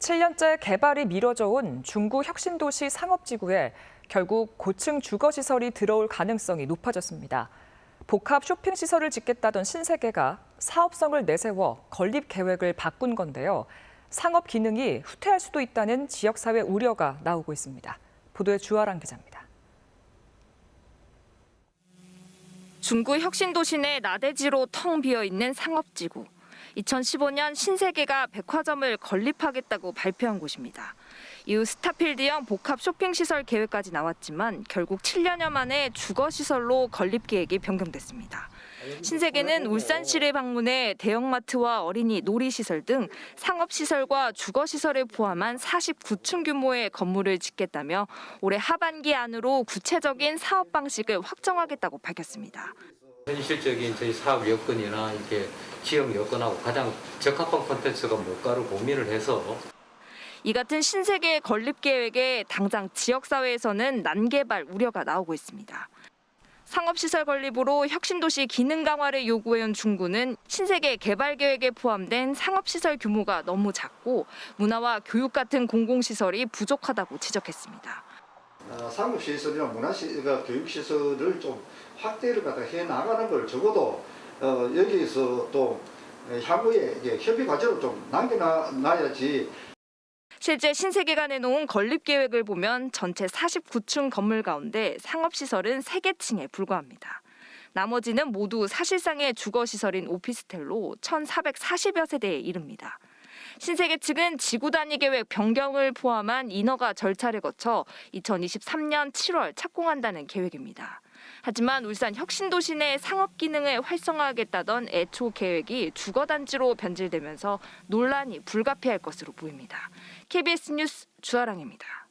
7년째 개발이 미뤄져 온 중구 혁신도시 상업지구에 결국 고층 주거시설이 들어올 가능성이 높아졌습니다. 복합 쇼핑시설을 짓겠다던 신세계가 사업성을 내세워 건립 계획을 바꾼 건데요. 상업 기능이 후퇴할 수도 있다는 지역사회 우려가 나오고 있습니다. 보도에 주아랑 기자입니다. 중구 혁신도시 내 나대지로 텅 비어 있는 상업지구. 2015년 신세계가 백화점을 건립하겠다고 발표한 곳입니다. 이후 스타필드형 복합 쇼핑시설 계획까지 나왔지만 결국 7년여 만에 주거시설로 건립 계획이 변경됐습니다. 신세계는 울산시를 방문해 대형마트와 어린이 놀이시설 등 상업시설과 주거시설을 포함한 49층 규모의 건물을 짓겠다며 올해 하반기 안으로 구체적인 사업 방식을 확정하겠다고 밝혔습니다. 현실적인 저희 사업 여건이나 이렇게 지역 여건하고 가장 적합한 콘텐츠가 뭘까를 고민을 해서 이 같은 신세계 건립 계획에 당장 지역사회에서는 난개발 우려가 나오고 있습니다. 상업시설 건립으로 혁신도시 기능 강화를 요구해온 중구는 신세계 개발 계획에 포함된 상업시설 규모가 너무 작고 문화와 교육 같은 공공시설이 부족하다고 지적했습니다. 어, 상업시설이나 문화시, 그 교육시설을 좀 확대를 갖다 해 나가는 걸 적어도 어, 여기에서 또 향후에 이게 협의 과제로 좀 남겨놔야지 실제 신세계가 내놓은 건립 계획을 보면 전체 49층 건물 가운데 상업시설은 3개 층에 불과합니다. 나머지는 모두 사실상의 주거시설인 오피스텔로 1,440여 세대에 이릅니다. 신세계 측은 지구 단위 계획 변경을 포함한 인허가 절차를 거쳐 2023년 7월 착공한다는 계획입니다. 하지만 울산 혁신도시 내 상업 기능을 활성화하겠다던 애초 계획이 주거 단지로 변질되면서 논란이 불가피할 것으로 보입니다. KBS 뉴스 주아랑입니다.